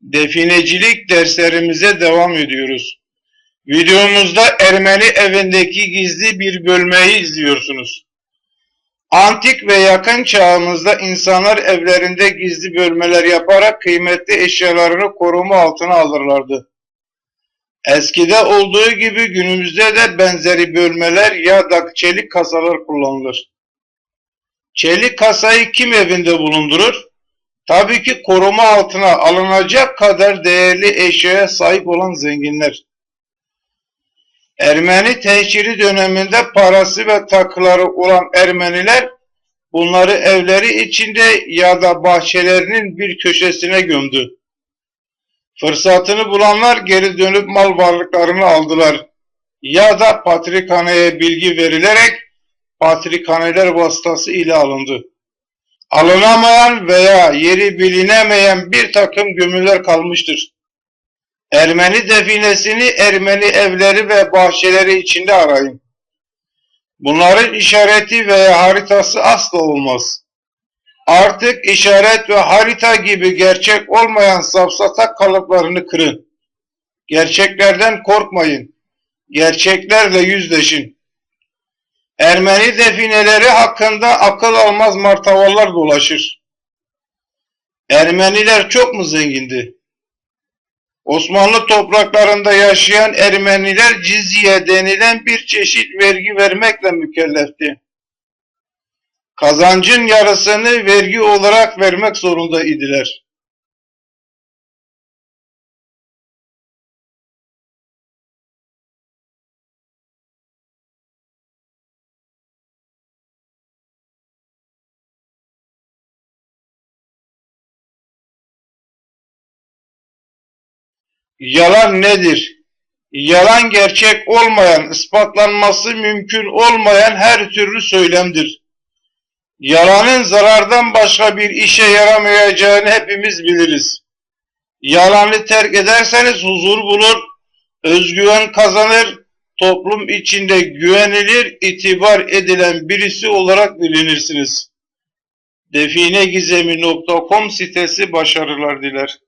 Definecilik derslerimize devam ediyoruz. Videomuzda Ermeni evindeki gizli bir bölmeyi izliyorsunuz. Antik ve yakın çağımızda insanlar evlerinde gizli bölmeler yaparak kıymetli eşyalarını koruma altına alırlardı. Eskide olduğu gibi günümüzde de benzeri bölmeler ya da çelik kasalar kullanılır. Çelik kasayı kim evinde bulundurur? Tabii ki koruma altına alınacak kadar değerli eşyaya sahip olan zenginler. Ermeni tehciri döneminde parası ve takıları olan Ermeniler bunları evleri içinde ya da bahçelerinin bir köşesine gömdü. Fırsatını bulanlar geri dönüp mal varlıklarını aldılar ya da patrikhaneye bilgi verilerek patrikhaneler vasıtası ile alındı. Alınamayan veya yeri bilinemeyen bir takım gömüler kalmıştır. Ermeni definesini Ermeni evleri ve bahçeleri içinde arayın. Bunların işareti veya haritası asla olmaz. Artık işaret ve harita gibi gerçek olmayan safsata kalıplarını kırın. Gerçeklerden korkmayın. Gerçeklerle yüzleşin. Ermeni defineleri hakkında akıl almaz martavallar dolaşır. Ermeniler çok mu zengindi? Osmanlı topraklarında yaşayan Ermeniler cizye denilen bir çeşit vergi vermekle mükellefti. Kazancın yarısını vergi olarak vermek zorunda idiler. Yalan nedir? Yalan gerçek olmayan, ispatlanması mümkün olmayan her türlü söylemdir. Yalanın zarardan başka bir işe yaramayacağını hepimiz biliriz. Yalanı terk ederseniz huzur bulur, özgüven kazanır, toplum içinde güvenilir, itibar edilen birisi olarak bilinirsiniz. definegizemi.com sitesi başarılar diler.